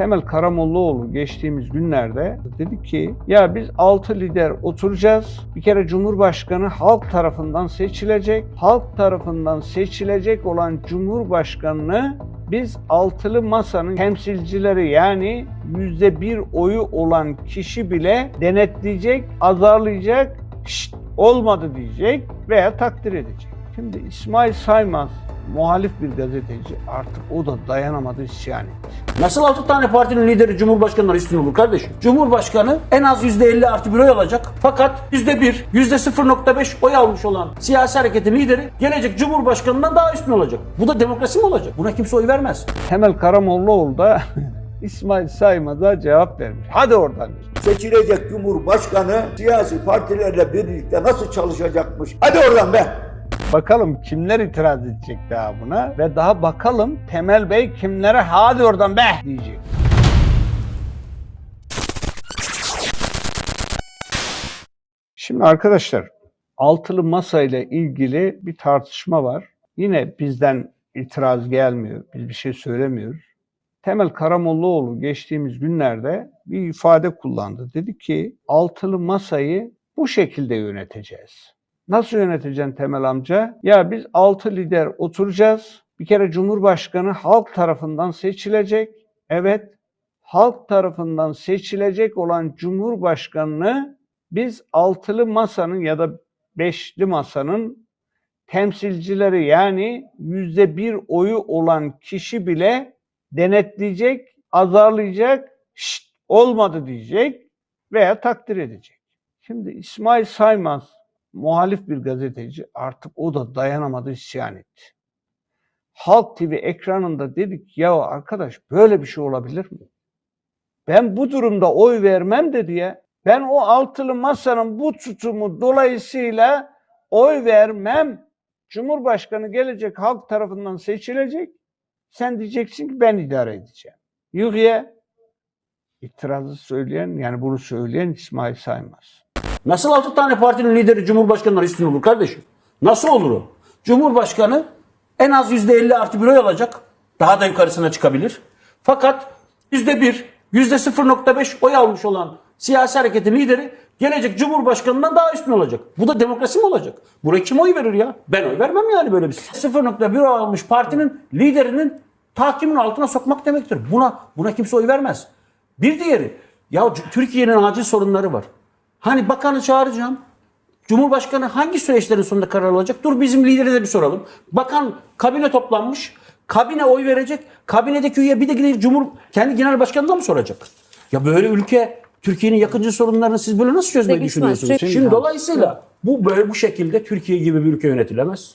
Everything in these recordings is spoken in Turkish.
Temel Karamollaoğlu geçtiğimiz günlerde dedi ki ya biz 6 lider oturacağız. Bir kere Cumhurbaşkanı halk tarafından seçilecek. Halk tarafından seçilecek olan Cumhurbaşkanını biz altılı masanın temsilcileri yani yüzde bir oyu olan kişi bile denetleyecek, azarlayacak, "Şşt, olmadı diyecek veya takdir edecek. Şimdi İsmail Saymaz muhalif bir gazeteci artık o da dayanamadı isyan etti. Nasıl 6 tane partinin lideri Cumhurbaşkanı'ndan üstün olur kardeşim? Cumhurbaşkanı en az %50 artı bir oy alacak. Fakat %1, %0.5 oy almış olan siyasi hareketin lideri gelecek Cumhurbaşkanı'ndan daha üstün olacak. Bu da demokrasi mi olacak? Buna kimse oy vermez. Temel Karamollaoğlu da İsmail Saymaz'a cevap vermiş. Hadi oradan seçilecek Cumhurbaşkanı siyasi partilerle birlikte nasıl çalışacakmış? Hadi oradan be! Bakalım kimler itiraz edecek daha buna ve daha bakalım Temel Bey kimlere hadi oradan be diyecek. Şimdi arkadaşlar altılı masa ile ilgili bir tartışma var. Yine bizden itiraz gelmiyor. Biz bir şey söylemiyoruz. Temel Karamollaoğlu geçtiğimiz günlerde bir ifade kullandı. Dedi ki altılı masayı bu şekilde yöneteceğiz. Nasıl yöneteceksin Temel amca? Ya biz altı lider oturacağız. Bir kere Cumhurbaşkanı halk tarafından seçilecek. Evet, halk tarafından seçilecek olan Cumhurbaşkanını biz altılı masanın ya da beşli masanın temsilcileri yani yüzde bir oyu olan kişi bile denetleyecek, azarlayacak, "Şşt, olmadı diyecek veya takdir edecek. Şimdi İsmail Saymaz muhalif bir gazeteci artık o da dayanamadı isyan etti. Halk TV ekranında dedik ya arkadaş böyle bir şey olabilir mi? Ben bu durumda oy vermem dedi ya. Ben o altılı masanın bu tutumu dolayısıyla oy vermem. Cumhurbaşkanı gelecek halk tarafından seçilecek. Sen diyeceksin ki ben idare edeceğim. Ya. İtirazı söyleyen yani bunu söyleyen İsmail Saymaz. Nasıl 6 tane partinin lideri Cumhurbaşkanı'ndan üstün olur kardeşim? Nasıl olur o? Cumhurbaşkanı en az %50 artı bir oy alacak. Daha da yukarısına çıkabilir. Fakat %1, %0.5 oy almış olan siyasi hareketin lideri gelecek Cumhurbaşkanı'ndan daha üstün olacak. Bu da demokrasi mi olacak? Buraya kim oy verir ya? Ben oy vermem yani böyle bir şey. 0.1 oy almış partinin liderinin tahakkümün altına sokmak demektir. Buna buna kimse oy vermez. Bir diğeri ya Türkiye'nin acil sorunları var. Hani bakanı çağıracağım. Cumhurbaşkanı hangi süreçlerin sonunda karar alacak? Dur bizim lideri de bir soralım. Bakan kabine toplanmış. Kabine oy verecek. Kabinedeki üye bir de gidip Cumhur kendi genel başkanına mı soracak? Ya böyle ülke Türkiye'nin yakıncı sorunlarını siz böyle nasıl çözmeyi Peki düşünüyorsunuz? sürekli- Şimdi dolayısıyla bu böyle bu şekilde Türkiye gibi bir ülke yönetilemez.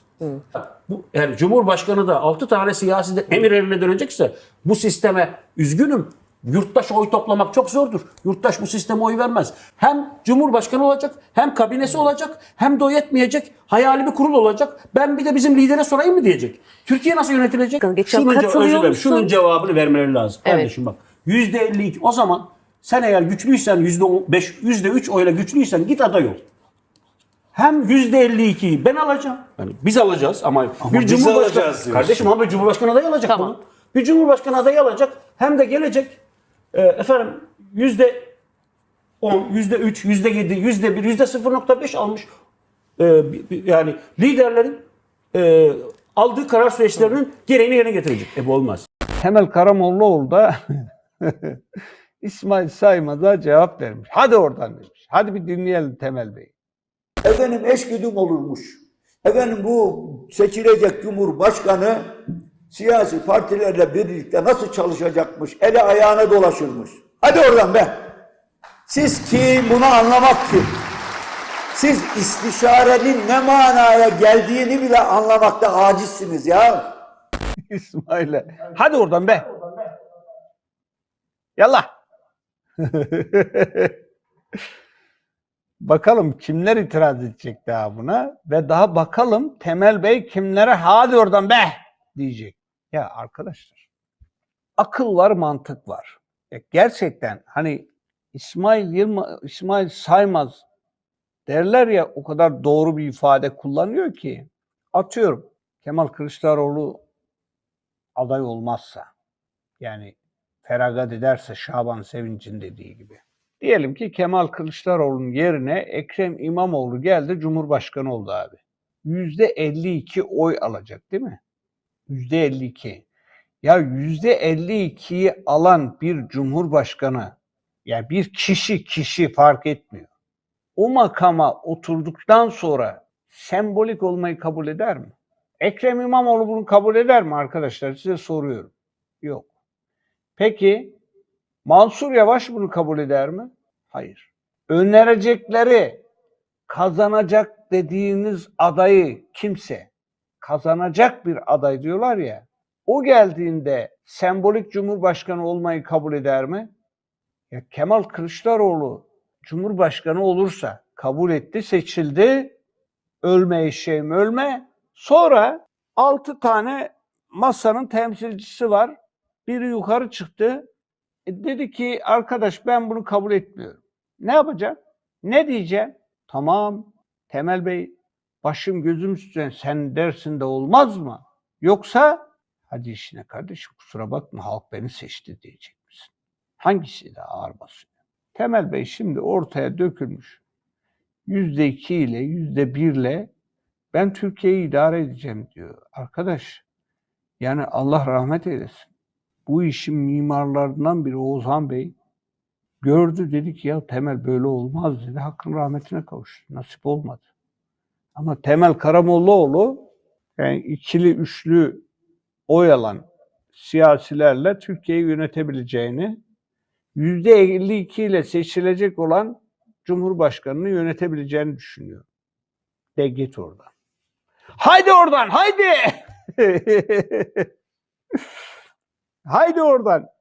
Bu yani Cumhurbaşkanı da 6 tane siyasi de emir eline dönecekse bu sisteme üzgünüm. Yurttaş oy toplamak çok zordur. Yurttaş bu sisteme oy vermez. Hem Cumhurbaşkanı olacak, hem kabinesi olacak, hem de o yetmeyecek. Hayali bir kurul olacak. Ben bir de bizim lidere sorayım mı diyecek. Türkiye nasıl yönetilecek? Geçen Şunun, ce- özür dilerim, şunun cevabını vermeleri lazım. Evet. Kardeşim bak. %52 o zaman sen eğer güçlüysen %5, %3 oyla güçlüysen git aday ol. Hem %52'yi ben alacağım. Yani biz alacağız ama, bir biz cumhurbaşkanı kardeşim ama bir cumhurbaşkanı adayı alacak Tamam. bunu. Bir cumhurbaşkanı adayı alacak hem de gelecek e, efendim yüzde 10, yüzde 3, yüzde 7, yüzde 1, yüzde 0.5 almış e, yani liderlerin e, aldığı karar süreçlerinin gereğini yerine getirecek. E bu olmaz. Temel Karamollaoğlu da İsmail Saymaz'a cevap vermiş. Hadi oradan demiş. Hadi bir dinleyelim Temel Bey. Efendim eşgüdüm olurmuş. Efendim bu seçilecek Cumhurbaşkanı siyasi partilerle birlikte nasıl çalışacakmış? Eli ayağına dolaşırmış. Hadi oradan be! Siz kim? Bunu anlamak kim? Siz istişarenin ne manaya geldiğini bile anlamakta acizsiniz ya. İsmail'e. Hadi oradan be. Yallah. bakalım kimler itiraz edecek daha buna ve daha bakalım Temel Bey kimlere hadi oradan be diyecek. Ya arkadaşlar akıl var mantık var. Ya gerçekten hani İsmail Yılma, İsmail Saymaz derler ya o kadar doğru bir ifade kullanıyor ki atıyorum Kemal Kılıçdaroğlu aday olmazsa yani feragat ederse Şaban Sevinç'in dediği gibi. Diyelim ki Kemal Kılıçdaroğlu'nun yerine Ekrem İmamoğlu geldi Cumhurbaşkanı oldu abi. %52 oy alacak değil mi? %52. Ya %52'yi alan bir cumhurbaşkanı ya bir kişi kişi fark etmiyor. O makama oturduktan sonra sembolik olmayı kabul eder mi? Ekrem İmamoğlu bunu kabul eder mi arkadaşlar? Size soruyorum. Yok. Peki Mansur Yavaş bunu kabul eder mi? Hayır. Önerecekleri kazanacak dediğiniz adayı kimse kazanacak bir aday diyorlar ya. O geldiğinde sembolik cumhurbaşkanı olmayı kabul eder mi? Ya Kemal Kılıçdaroğlu cumhurbaşkanı olursa kabul etti, seçildi. Ölme eşeğim ölme. Sonra altı tane masanın temsilcisi var. Biri yukarı çıktı. E, dedi ki arkadaş ben bunu kabul etmiyorum. Ne yapacak? Ne diyeceğim? Tamam Temel Bey başım gözüm üstüne sen dersin de olmaz mı? Yoksa hadi işine kardeşim kusura bakma halk beni seçti diyecek misin? Hangisi daha ağır basıyor? Temel Bey şimdi ortaya dökülmüş. Yüzde iki ile yüzde birle ben Türkiye'yi idare edeceğim diyor. Arkadaş yani Allah rahmet eylesin. Bu işin mimarlarından biri Oğuzhan Bey gördü dedi ki ya Temel böyle olmaz dedi. Hakkın rahmetine kavuştu. Nasip olmadı. Ama Temel Karamollaoğlu yani ikili üçlü oy alan siyasilerle Türkiye'yi yönetebileceğini %52 ile seçilecek olan Cumhurbaşkanı'nı yönetebileceğini düşünüyor. De git oradan. Haydi oradan haydi. haydi oradan.